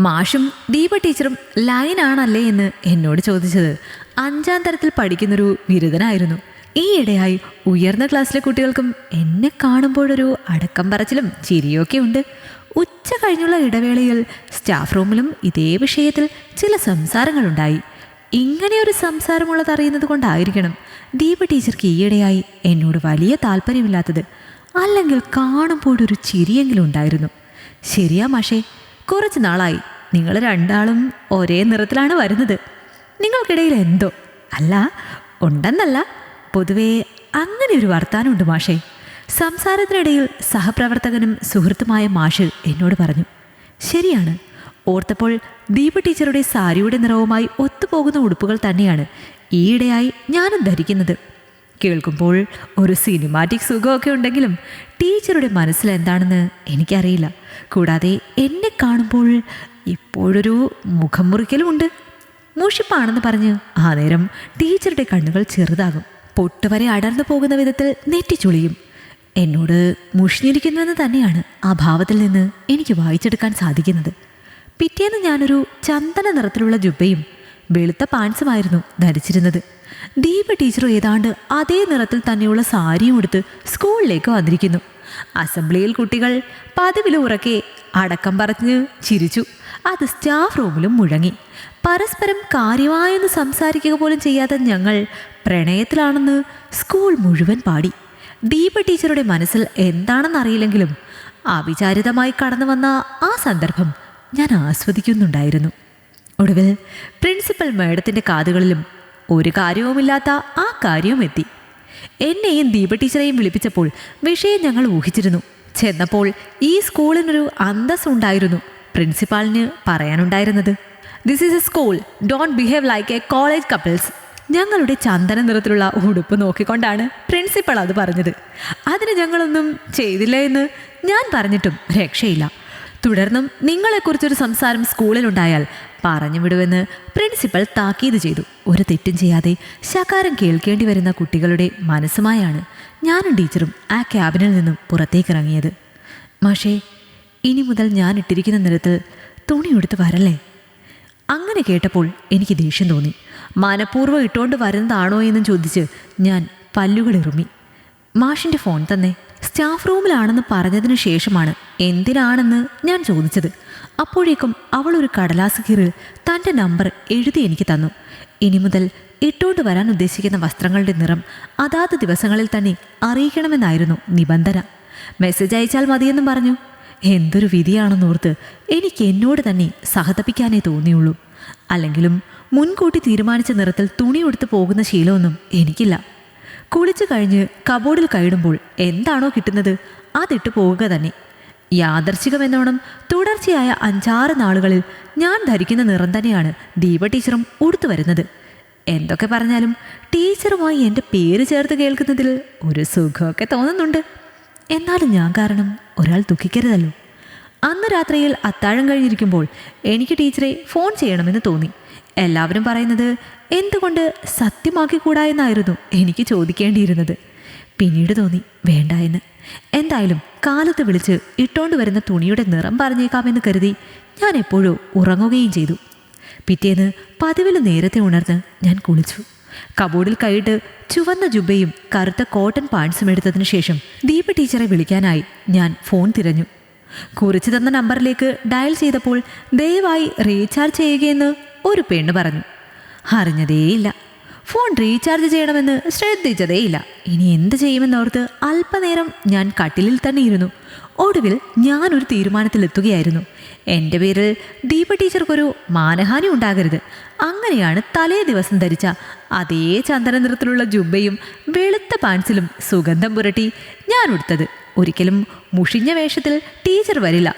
മാഷും ദീപ ടീച്ചറും ലൈനാണല്ലേ എന്ന് എന്നോട് ചോദിച്ചത്. അഞ്ചാം തരത്തിൽ പഠിക്കുന്നൊരു ബിരുദനായിരുന്നു ഈയിടെയായി ഉയർന്ന ക്ലാസ്സിലെ കുട്ടികൾക്കും എന്നെ കാണുമ്പോഴൊരു അടക്കം പറച്ചിലും ചിരിയൊക്കെ ഉണ്ട്. ഉച്ച കഴിഞ്ഞുള്ള ഇടവേളയിൽ സ്റ്റാഫ് റൂമിലും ഇതേ വിഷയത്തിൽ ചില സംസാരങ്ങളുണ്ടായി. ഇങ്ങനെയൊരു സംസാരമുള്ളത് അറിയുന്നത് കൊണ്ടായിരിക്കണം ദീപ ടീച്ചർക്ക് ഈയിടെയായി എന്നോട് വലിയ താല്പര്യമില്ലാത്തത്. അല്ലെങ്കിൽ കാണുമ്പോഴൊരു ചിരിയെങ്കിലും ഉണ്ടായിരുന്നു. ശരിയാ മാഷേ കുറച്ച് നാളായി. നിങ്ങൾ രണ്ടാളും ഒരേ നിറത്തിലാണ് വരുന്നത്. നിങ്ങൾക്കിടയിൽ എന്തോ? അല്ല ഉണ്ടെന്നല്ല. പൊതുവേ അങ്ങനെ ഒരു വർത്താനമുണ്ട് മാഷേ. സംസാരത്തിനിടയിൽ സഹപ്രവർത്തകനും സുഹൃത്തുമായ മാഷ് എന്നോട് പറഞ്ഞു ശരിയാണ്. ഓർത്തപ്പോൾ ദീപ ടീച്ചറുടെ സാരിയുടെ നിറവുമായി ഒത്തുപോകുന്ന ഉടുപ്പുകൾ തന്നെയാണ് ഈയിടെയായി ഞാനും ധരിക്കുന്നത്. കേൾക്കുമ്പോൾ ഒരു സിനിമാറ്റിക് സുഖമൊക്കെ ഉണ്ടെങ്കിലും ടീച്ചറുടെ മനസ്സിൽ എന്താണെന്ന് എനിക്കറിയില്ല. കൂടാതെ എന്നെ കാണുമ്പോൾ ഇപ്പോഴൊരു മുഖം മുറിക്കലുമുണ്ട് മൂഷിപ്പാണെന്ന് പറഞ്ഞ്. ആ നേരം ടീച്ചറുടെ കണ്ണുകൾ ചെറുതാകും. പൊട്ടുവരെ അടർന്നു പോകുന്ന വിധത്തിൽ നെറ്റിച്ചുളിയും. എന്നോട് മുഷിഞ്ഞിരിക്കുന്നുവെന്ന് തന്നെയാണ് ആ ഭാവത്തിൽ നിന്ന് എനിക്ക് വായിച്ചെടുക്കാൻ സാധിക്കുന്നത്. പിറ്റേന്ന് ഞാനൊരു ചന്ദന നിറത്തിലുള്ള ജുബയും വെളുത്ത പാൻസുമായിരുന്നു ധരിച്ചിരുന്നത്. ദീപ ടീച്ചറും ഏതാണ്ട് അതേ നിറത്തിൽ തന്നെയുള്ള സാരിയും എടുത്ത് സ്കൂളിലേക്ക് വന്നിരിക്കുന്നു. അസംബ്ലിയിൽ കുട്ടികൾ പതിവിൽ ഉറക്കെ അടക്കം പറഞ്ഞ് ചിരിച്ചു. അത് സ്റ്റാഫ് റൂമിലും മുഴങ്ങി. പരസ്പരം കാര്യമായൊന്ന് സംസാരിക്കുക പോലും ചെയ്യാത്ത ഞങ്ങൾ പ്രണയത്തിലാണെന്ന് സ്കൂൾ മുഴുവൻ പാടി. ദീപ ടീച്ചറുടെ മനസ്സിൽ എന്താണെന്നറിയില്ലെങ്കിലും അവിചാരിതമായി കടന്നു വന്ന ആ സന്ദർഭം ഞാൻ ആസ്വദിക്കുന്നുണ്ടായിരുന്നു. ഒടുവിൽ പ്രിൻസിപ്പൽ മേഡത്തിന്റെ കാതുകളിലും ഒരു കാര്യവുമില്ലാത്ത ആ കാര്യവും എത്തി എന്നെയും ദീപ ടീച്ചറെയും വിളിപ്പിച്ചപ്പോൾ വിഷയം ഞങ്ങൾ ഊഹിച്ചിരുന്നു. ചെന്നപ്പോൾ ഈ സ്കൂളിനൊരു അന്തസ് ഉണ്ടായിരുന്നു പ്രിൻസിപ്പാളിന് പറയാനുണ്ടായിരുന്നത് this is a school don't behave like a college couples ഞങ്ങളുടെ ചന്ദന നിറത്തിലുള്ള ഉടുപ്പ് നോക്കിക്കൊണ്ടാണ് പ്രിൻസിപ്പൾ അത് പറഞ്ഞത്. അതിന് ഞങ്ങളൊന്നും ചെയ്തില്ല എന്ന് ഞാൻ പറഞ്ഞിട്ടും രക്ഷയില്ല. തുടർന്നും നിങ്ങളെക്കുറിച്ചൊരു സംസാരം സ്കൂളിലുണ്ടായാൽ പറഞ്ഞു വിടുമെന്ന് പ്രിൻസിപ്പൽ താക്കീത് ചെയ്തു. ഒരു തെറ്റും ചെയ്യാതെ ശകാരം കേൾക്കേണ്ടി വരുന്ന കുട്ടികളുടെ മനസ്സുമായാണ് ഞാനും ടീച്ചറും ആ ക്യാബിനിൽ നിന്നും പുറത്തേക്ക് പുറത്തേക്കിറങ്ങിയത്. മാഷേ ഇനി മുതൽ ഞാൻ ഇട്ടിരിക്കുന്ന നിരത്തിൽ തുണി എടുത്ത് വരല്ലേ? അങ്ങനെ കേട്ടപ്പോൾ എനിക്ക് ദേഷ്യം തോന്നി. മനഃപൂർവം ഇട്ടുകൊണ്ട് വരുന്നതാണോ എന്നും ചോദിച്ച് ഞാൻ പല്ലുകൾ ഇറുമി മാഷിന്റെ ഫോൺ തന്നെ സ്റ്റാഫ് റൂമിലാണെന്ന് പറഞ്ഞതിന് ശേഷമാണ് എന്തിനാണെന്ന് ഞാൻ ചോദിച്ചത്. അപ്പോഴേക്കും അവൾ ഒരു കടലാസ് കീറിൽ തന്റെ നമ്പർ എഴുതി എനിക്ക് തന്നു. ഇനി മുതൽ ഇട്ടുകൊണ്ട് വരാൻ ഉദ്ദേശിക്കുന്ന വസ്ത്രങ്ങളുടെ നിറം അതാത് ദിവസങ്ങളിൽ തന്നെ അറിയിക്കണമെന്നായിരുന്നു നിബന്ധന. മെസ്സേജ് അയച്ചാൽ മതിയെന്നും പറഞ്ഞു. എന്തൊരു വിധിയാണെന്നോർത്ത് എനിക്ക് എന്നോട് തന്നെ സഹതപിക്കാനേ തോന്നിയുള്ളൂ. അല്ലെങ്കിലും മുൻകൂട്ടി തീരുമാനിച്ച നിറത്തിൽ തുണി ഉടുത്ത് പോകുന്ന ശീലമൊന്നും എനിക്കില്ല. കുളിച്ചു കഴിഞ്ഞ് കബോർഡിൽ കയറുമ്പോൾ എന്താണോ കിട്ടുന്നത് അതിട്ട് പോവുക തന്നെ. യാദർച്ഛികമെന്നോണം തുടർച്ചയായ അഞ്ചാറ് നാളുകളിൽ ഞാൻ ധരിക്കുന്ന നിറം തന്നെയാണ് ദീപ ടീച്ചറും ഉടുത്തു വരുന്നത്. എന്തൊക്കെ പറഞ്ഞാലും ടീച്ചറുമായി എന്റെ പേര് ചേർത്ത് കേൾക്കുന്നതിൽ ഒരു സുഖമൊക്കെ തോന്നുന്നുണ്ട്. എന്നാലും ഞാൻ കാരണം ഒരാൾ ദുഃഖിക്കരുതല്ലോ. അന്ന് രാത്രിയിൽ അത്താഴം കഴിഞ്ഞിരിക്കുമ്പോൾ എനിക്ക് ടീച്ചറെ ഫോൺ ചെയ്യണമെന്ന് തോന്നി. എല്ലാവരും പറയുന്നത് എന്തുകൊണ്ട് സത്യമാക്കിക്കൂടാ എന്നായിരുന്നു എനിക്ക് ചോദിക്കേണ്ടിയിരുന്നത്. പിന്നീട് തോന്നി വേണ്ട എന്ന്. എന്തായാലും കാലത്ത് വിളിച്ച് ഇട്ടോണ്ട് വരുന്ന തുണിയുടെ നിറം പറഞ്ഞേക്കാമെന്ന് കരുതി ഞാൻ എപ്പോഴും ഉറങ്ങുകയും ചെയ്തു. പിറ്റേന്ന് പതിവിൽ നേരത്തെ ഉണർന്ന് ഞാൻ കുളിച്ചു. കബോർഡിൽ കൈയിട്ട് ചുവന്ന ജുബയും കറുത്ത കോട്ടൺ പാൻസും എടുത്തതിന് ശേഷം ദീപ ടീച്ചറെ വിളിക്കാനായി ഞാൻ ഫോൺ തിരഞ്ഞു. കുറിച്ചു തന്ന നമ്പറിലേക്ക് ഡയൽ ചെയ്തപ്പോൾ ദയവായി റീചാർജ് ചെയ്യുകയെന്ന് ഒരു പെണ്ണ് പറഞ്ഞു. അറിഞ്ഞതേയില്ല. ഫോൺ റീചാർജ് ചെയ്യണമെന്ന് ശ്രദ്ധിച്ചതേയില്ല. ഇനി എന്ത് ചെയ്യുമെന്നോർത്ത് അല്പനേരം ഞാൻ കട്ടിലിൽ തന്നെ ഇരുന്നു. ഒടുവിൽ ഞാനൊരു തീരുമാനത്തിലെത്തുകയായിരുന്നു. എന്റെ പേരിൽ ദീപ ടീച്ചർക്കൊരു മാനഹാനി ഉണ്ടാകരുത്. അങ്ങനെയാണ് തലേ ദിവസം ധരിച്ച അതേ ചന്ദന നിറത്തിലുള്ള ജുബയും വെളുത്ത പാൻസിലും സുഗന്ധം പുരട്ടി ഞാൻ ഉടുത്തത്. ഒരിക്കലും മുഷിഞ്ഞ വേഷത്തിൽ ടീച്ചർ വരില്ല.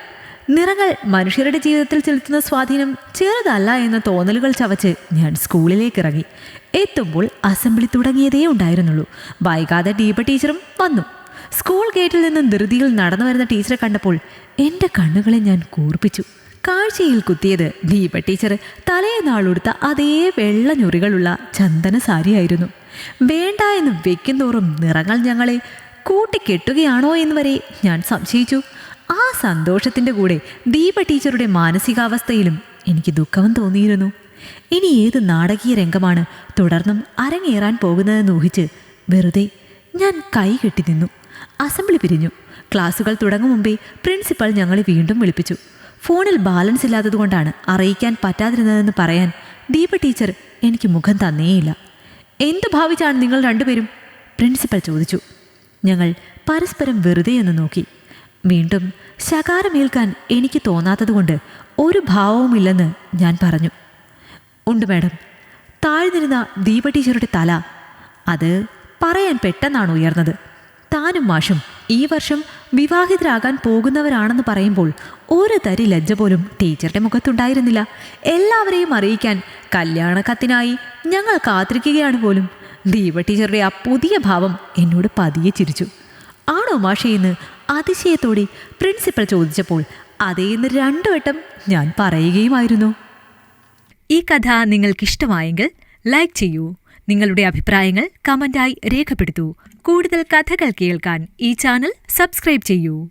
നിറങ്ങൾ മനുഷ്യരുടെ ജീവിതത്തിൽ ചെലുത്തുന്ന സ്വാധീനം ചെറുതല്ല എന്ന തോന്നലുകൾ ചവച്ച് ഞാൻ സ്കൂളിലേക്ക് ഇറങ്ങി എത്തുമ്പോൾ അസംബ്ലി തുടങ്ങിയതേ ഉണ്ടായിരുന്നുള്ളൂ. വൈകാതെ ഡീപ ടീച്ചറും വന്നു. സ്കൂൾ ഗേറ്റിൽ നിന്ന് ധൃതിയിൽ നടന്നു വരുന്ന ടീച്ചറെ കണ്ടപ്പോൾ എന്റെ കണ്ണുകളെ ഞാൻ കൂർപ്പിച്ചു. കാഴ്ചയിൽ കുത്തിയത് ദീപ ടീച്ചർ തലേ നാളുടുത്ത അതേ വെള്ള ഞൊറികളുള്ള ചന്ദന സാരിയായിരുന്നു. വേണ്ട എന്ന് വെക്കുന്തോറും നിറങ്ങൾ ഞങ്ങളെ കൂട്ടിക്കെട്ടുകയാണോ എന്ന് വരെ ഞാൻ സംശയിച്ചു. ആ സന്തോഷത്തിന്റെ കൂടെ ദീപ ടീച്ചറുടെ മാനസികാവസ്ഥയിലും എനിക്ക് ദുഃഖവും തോന്നിയിരുന്നു. ഇനി ഏത് നാടകീയ രംഗമാണ് തുടർന്നും അരങ്ങേറാൻ പോകുന്നതെന്ന് ഊഹിച്ച് വെറുതെ ഞാൻ കൈ കെട്ടി നിന്നു. അസംബ്ലി പിരിഞ്ഞു. ക്ലാസുകൾ തുടങ്ങും മുമ്പേ പ്രിൻസിപ്പൽ ഞങ്ങളെ വീണ്ടും വിളിപ്പിച്ചു. ഫോണിൽ ബാലൻസ് ഇല്ലാത്തതുകൊണ്ടാണ് അറിയിക്കാൻ പറ്റാതിരുന്നതെന്ന് പറയാൻ ദീപ ടീച്ചർ എനിക്ക് മുഖം തന്നേയില്ല. എന്ത് ഭാവിച്ചാണ് നിങ്ങൾ രണ്ടുപേരും? പ്രിൻസിപ്പൽ ചോദിച്ചു. ഞങ്ങൾ പരസ്പരം വെറുതെ എന്ന് നോക്കി. വീണ്ടും ശകാരമേൽക്കാൻ എനിക്ക് തോന്നാത്തതുകൊണ്ട് ഒരു ഭാവവുമില്ലെന്ന് ഞാൻ പറഞ്ഞു. ഉണ്ട് മാഡം. താഴ്ന്നിരുന്ന ദീപ ടീച്ചറുടെ തല. അത് പറയാൻ പെട്ടെന്നാണ് ഉയർന്നത്. താനും മാഷും ഈ വർഷം വിവാഹിതരാകാൻ പോകുന്നവരാണെന്ന് പറയുമ്പോൾ ഒരു തരി ലജ്ജ പോലും ടീച്ചറുടെ മുഖത്തുണ്ടായിരുന്നില്ല. എല്ലാവരെയും അറിയിക്കാൻ കല്യാണ കത്തിനായി ഞങ്ങൾ കാത്തിരിക്കുകയാണ് പോലും. ദീപ ടീച്ചറുടെ ആ പുതിയ ഭാവം എന്നോട് പതിയെ ചിരിച്ചു. ആണോ മാഷയെന്ന് അതിശയത്തോടെ പ്രിൻസിപ്പൽ ചോദിച്ചപ്പോൾ അതേന്ന് രണ്ടു വട്ടം ഞാൻ പറയുകയുമായിരുന്നു. ഈ കഥ നിങ്ങൾക്കിഷ്ടമായെങ്കിൽ ലൈക്ക് ചെയ്യൂ. നിങ്ങളുടെ അഭിപ്രായങ്ങൾ കമന്റായി രേഖപ്പെടുത്തൂ. കൂടുതൽ കഥകൾ കേൾക്കാൻ ഈ ചാനൽ സബ്സ്ക്രൈബ് ചെയ്യൂ.